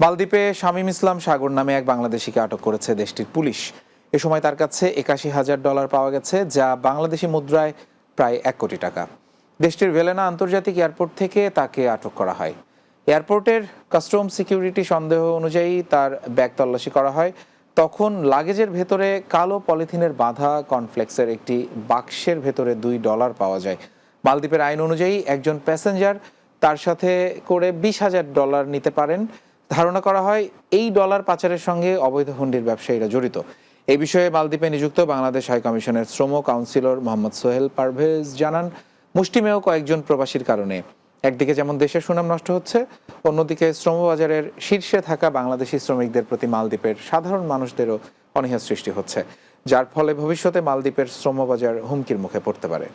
মালদ্বীপে শামীম ইসলাম সাগর নামে এক বাংলাদেশিকে আটক করেছে দেশটির পুলিশ। এ সময় তার কাছে একাশি হাজার ডলার পাওয়া গেছে, যা বাংলাদেশি মুদ্রায় প্রায় এক কোটি টাকা। দেশটির ভেলেনা আন্তর্জাতিক এয়ারপোর্ট থেকে তাকে আটক করা হয়। এয়ারপোর্টের কাস্টম সিকিউরিটি সন্দেহ অনুযায়ী তার ব্যাগ তল্লাশি করা হয়। তখন লাগেজের ভেতরে কালো পলিথিনের বাঁধা কনফ্লেক্সের একটি বাক্সের ভেতরে দুই ডলার পাওয়া যায়। মালদ্বীপের আইন অনুযায়ী একজন প্যাসেঞ্জার তার সাথে করে বিশ হাজার ডলার নিতে পারেন। ধারণা করা হয় এই ডলার পাচারের সঙ্গে অবৈধ হুন্ডির ব্যবসায়ীরা জড়িত। এই বিষয়ে মালদ্বীপে নিযুক্ত বাংলাদেশ হাইকমিশনের শ্রম কাউন্সিলর মোহাম্মদ সোহেল পারভেজ জানান, মুষ্টিমেয় কয়েকজন প্রবাসীর কারণে। একদিকে যেমন দেশের সুনাম নষ্ট হচ্ছে, অন্যদিকে শ্রমবাজারের শীর্ষে থাকা বাংলাদেশি শ্রমিকদের প্রতি মালদ্বীপের সাধারণ মানুষদেরও অনীহা সৃষ্টি হচ্ছে, যার ফলে ভবিষ্যতে মালদ্বীপের শ্রমবাজার হুমকির মুখে পড়তে পারে।